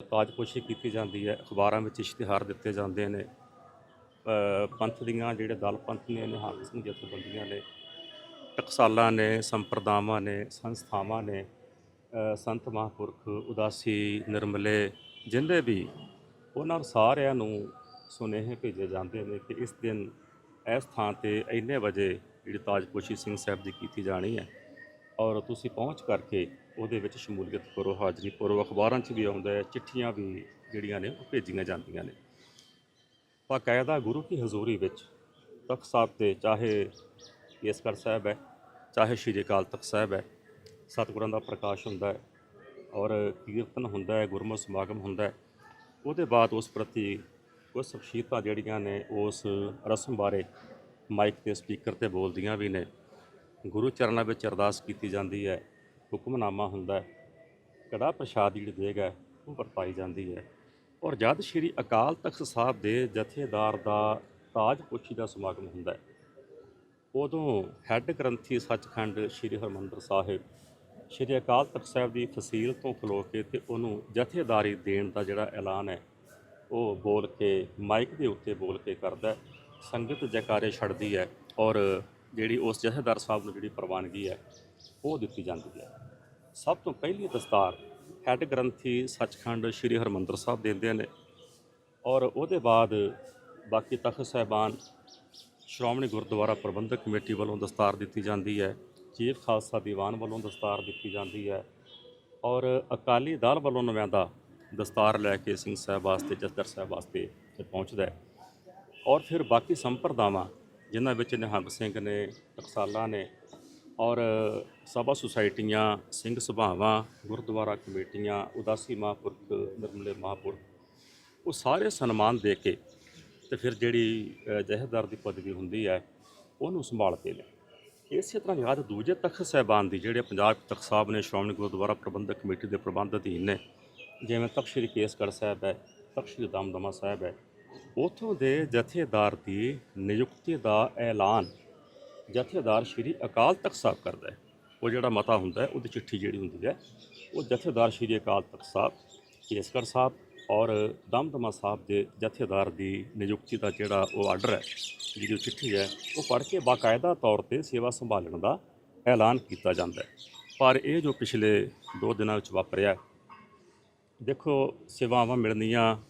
ਤਾਜਪੋਸ਼ੀ ਕੀਤੀ ਜਾਂਦੀ ਹੈ, ਅਖਬਾਰਾਂ ਵਿੱਚ ਇਸ਼ਤਿਹਾਰ ਦਿੱਤੇ ਜਾਂਦੇ ਨੇ। ਪੰਥ ਦੀਆਂ ਜਿਹੜੇ ਦਲ ਪੰਥ ਨੇ ਨਿਹੰਗ ਸਿੰਘ ਜਥੇਬੰਦੀਆਂ ਨੇ, ਟਕਸਾਲਾਂ ਨੇ, ਸੰਪਰਦਾਵਾਂ ਨੇ, ਸੰਸਥਾਵਾਂ ਨੇ ਸੰਤ ਮਹਾਂਪੁਰਖ, ਉਦਾਸੀ, ਨਿਰਮਲੇ ਜਿੰਦੇ ਵੀ, ਉਹਨਾਂ ਸਾਰਿਆਂ ਨੂੰ ਸੁਨੇਹੇ ਭੇਜੇ ਜਾਂਦੇ ਨੇ ਕਿ ਇਸ ਦਿਨ ਇਸ ਥਾਂ ਤੇ ਇੰਨੇ ਵਜੇ ਜਿਹੜੀ ਤਾਜਪੋਸ਼ੀ ਸਿੰਘ ਸਾਹਿਬ ਦੀ ਕੀਤੀ ਜਾਣੀ ਹੈ। ਔਰ ਤੁਸੀਂ ਪਹੁੰਚ ਕਰਕੇ ਉਹਦੇ ਵਿੱਚ ਸ਼ਮੂਲੀਅਤ ਕਰੋ, ਹਾਜ਼ਰੀ ਕਰੋ ਅਖਬਾਰਾਂ 'ਚ ਵੀ ਆਉਂਦਾ ਹੈ, ਚਿੱਠੀਆਂ ਵੀ ਜਿਹੜੀਆਂ ਨੇ ਉਹ ਭੇਜੀਆਂ ਜਾਂਦੀਆਂ ਨੇ। ਬਾਕਾਇਦਾ ਗੁਰੂ ਕੀ ਹਜ਼ੂਰੀ ਵਿੱਚ ਤਖਤ ਸਾਹਿਬ ਤੇ ਚਾਹੇ ਕੇਸਗੜ੍ਹ ਸਾਹਿਬ ਹੈ, ਚਾਹੇ ਸ਼੍ਰੀ ਅਕਾਲ ਤਖਤ ਸਾਹਿਬ ਹੈ, ਸਤਿਗੁਰਾਂ ਦਾ ਪ੍ਰਕਾਸ਼ ਹੁੰਦਾ ਹੈ ਔਰ ਕੀਰਤਨ ਹੁੰਦਾ ਹੈ ਗੁਰਮਤਿ ਸਮਾਗਮ ਹੁੰਦਾ ਹੈ, ਉਹਦੇ ਬਾਅਦ ਉਸ ਪ੍ਰਤੀ ਕੁਝ ਸ਼ਖਸੀਅਤਾਂ ਜਿਹੜੀਆਂ ਨੇ ਉਸ ਰਸਮ ਬਾਰੇ ਮਾਈਕ ਤੇ ਸਪੀਕਰ ਤੇ ਬੋਲਦੀਆਂ ਵੀ ਨੇ। ਗੁਰੂ ਚਰਨਾਂ ਵਿੱਚ ਅਰਦਾਸ ਕੀਤੀ ਜਾਂਦੀ ਹੈ, ਹੁਕਮਨਾਮਾ ਹੁੰਦਾ ਹੈ ਕੜਾ ਪ੍ਰਸ਼ਾਦ ਜਿਹੜੀ ਦੇਗ, ਉਹ ਵਰਤਾਈ ਜਾਂਦੀ ਹੈ। ਔਰ ਜਦ ਸ਼੍ਰੀ ਅਕਾਲ ਤਖਤ ਸਾਹਿਬ ਦੇ ਜਥੇਦਾਰ ਦਾ ਤਾਜ ਪੁੱਛੀ ਦਾ ਸਮਾਗਮ ਹੁੰਦਾ ਹੈ, ਉਦੋਂ ਹੈੱਡ ਗ੍ਰੰਥੀ ਸੱਚਖੰਡ ਸ਼੍ਰੀ ਹਰਮੰਦਰ ਸਾਹਿਬ, ਸ਼੍ਰੀ ਅਕਾਲ ਤਖਤ ਸਾਹਿਬ ਦੀ ਫਸੀਲ ਤੋਂ ਖਲੋ ਕੇ ਤੇ ਉਹਨੂੰ ਜਥੇਦਾਰੀ ਦੇਣ ਦਾ ਜਿਹੜਾ ਐਲਾਨ ਹੈ, ਉਹ ਬੋਲ ਕੇ, ਮਾਈਕ ਦੇ ਉੱਤੇ ਬੋਲ ਕੇ ਕਰਦਾ ਸੰਗਤ ਜੈਕਾਰੇ ਛੱਡਦੀ ਹੈ ਔਰ ਜਿਹੜੀ ਉਸ ਜਥੇਦਾਰ ਸਾਹਿਬ ਨੂੰ ਜਿਹੜੀ ਪ੍ਰਵਾਨਗੀ ਹੈ, ਉਹ ਦਿੱਤੀ ਜਾਂਦੀ ਹੈ। ਸਭ ਤੋਂ ਪਹਿਲੀ ਦਸਤਾਰ ਹੈੱਡ ਗ੍ਰੰਥੀ ਸੱਚਖੰਡ ਸ਼੍ਰੀ ਹਰਮੰਦਰ ਸਾਹਿਬ ਦਿੰਦੇ ਨੇ ਔਰ ਉਹਦੇ ਬਾਅਦ ਬਾਕੀ ਤਖਤ ਸਾਹਿਬਾਨ ਸ਼੍ਰੋਮਣੀ ਗੁਰਦੁਆਰਾ ਪ੍ਰਬੰਧਕ ਕਮੇਟੀ ਵੱਲੋਂ ਦਸਤਾਰ ਦਿੱਤੀ ਜਾਂਦੀ ਹੈ ਚੀਫ ਖਾਲਸਾ ਦੀਵਾਨ ਵੱਲੋਂ ਦਸਤਾਰ ਦਿੱਤੀ ਜਾਂਦੀ ਹੈ ਔਰ ਅਕਾਲੀ ਦਲ ਵੱਲੋਂ ਨੁਮਾਇੰਦਾ ਦਸਤਾਰ ਲੈ ਕੇ ਸਿੰਘ ਸਾਹਿਬ ਵਾਸਤੇ ਜਸਦਰ ਸਾਹਿਬ ਵਾਸਤੇ ਪਹੁੰਚਦਾ ਹੈ। ਔਰ ਫਿਰ ਬਾਕੀ ਸੰਪਰਦਾਵਾਂ ਜਿਨ੍ਹਾਂ ਵਿੱਚ ਨਿਹੰਗ ਸਿੰਘ ਨੇ ਟਕਸਾਲਾ ਨੇ ਔਰ ਸਭਾ ਸੁਸਾਇਟੀਆਂ ਸਿੰਘ ਸਭਾਵਾਂ ਗੁਰਦੁਆਰਾ ਕਮੇਟੀਆਂ ਉਦਾਸੀ ਮਹਾਂਪੁਰਖ ਨਿਰਮਲੇ ਮਹਾਂਪੁਰਖ ਉਹ ਸਾਰੇ ਸਨਮਾਨ ਦੇ ਕੇ ਤੇ ਫਿਰ ਜਿਹੜੀ ਅ, ਦੀ ਪਦਵੀ ਹੁੰਦੀ ਹੈ ਉਹਨੂੰ ਸੰਭਾਲਦੇ ਨੇ ਇਸੇ ਤਰ੍ਹਾਂ ਯਾਦ ਦੂਜੇ ਤਖਤ ਸਾਹਿਬਾਨ ਦੀ ਜਿਹੜੇ ਪੰਜਾਬ ਤਖਤ ਸਾਹਿਬ ਨੇ ਸ਼੍ਰੋਮਣੀ ਗੁਰਦੁਆਰਾ ਪ੍ਰਬੰਧਕ ਕਮੇਟੀ ਦੇ ਪ੍ਰਬੰਧ ਅਧੀਨ ਨੇ ਜਿਵੇਂ ਤਖਤ ਸ੍ਰੀ ਕੇਸਗੜ੍ਹ ਸਾਹਿਬ ਹੈ ਤਖਤ ਸ੍ਰੀ ਦਮਦਮਾ ਸਾਹਿਬ ਹੈ ਉਥੋਂ ਦੇ ਜਥੇਦਾਰ ਦੀ ਨਿਯੁਕਤੀ ਦਾ ਐਲਾਨ ਜਥੇਦਾਰ ਸ਼੍ਰੀ ਅਕਾਲ ਤਖਤ ਸਾਹਿਬ ਕਰਦਾ ਹੈ। ਉਹ ਜਿਹੜਾ ਮਤਾ ਹੁੰਦਾ ਹੈ, ਉਹਦੀ ਚਿੱਠੀ ਜਿਹੜੀ ਹੁੰਦੀ ਹੈ, ਉਹ ਜਥੇਦਾਰ ਸ਼੍ਰੀ ਅਕਾਲ ਤਖਤ ਸਾਹਿਬ, ਕੇਸਗੜ੍ਹ ਸਾਹਿਬ ਔਰ ਦਮਦਮਾ ਸਾਹਿਬ ਦੇ ਜਥੇਦਾਰ ਦੀ ਨਿਯੁਕਤੀ ਦਾ ਜਿਹੜਾ ਉਹ ਆਰਡਰ ਹੈ, ਜਿਹੜੀ ਉਹ ਚਿੱਠੀ ਹੈ, ਉਹ ਪੜ੍ਹ ਕੇ ਬਾਕਾਇਦਾ ਤੌਰ ਤੇ ਸੇਵਾ ਸੰਭਾਲਣ ਦਾ ਐਲਾਨ ਕੀਤਾ ਜਾਂਦਾ ਹੈ। ਪਰ ਇਹ ਜੋ ਪਿਛਲੇ 2 ਦਿਨਾਂ ਵਿੱਚ ਵਾਪਰਿਆ, ਦੇਖੋ ਸੇਵਾਵਾਂ ਮਿਲਣੀਆਂ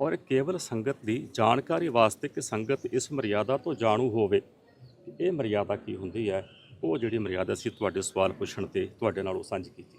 ਔਰ ਕੇਵਲ ਸੰਗਤ ਦੀ ਜਾਣਕਾਰੀ ਵਾਸਤੇ ਕਿ ਸੰਗਤ ਇਸ ਮਰਿਆਦਾ ਤੋਂ ਜਾਣੂ ਹੋਵੇ, ਕਿ ਇਹ ਮਰਿਆਦਾ ਕੀ ਹੁੰਦੀ ਹੈ, ਉਹ ਜਿਹੜੀ ਮਰਿਆਦਾ ਸੀ ਤੁਹਾਡੇ ਸਵਾਲ ਪੁੱਛਣ ਤੇ ਤੁਹਾਡੇ ਨਾਲ ਉਹ ਸਾਂਝੀ ਕੀਤੀ।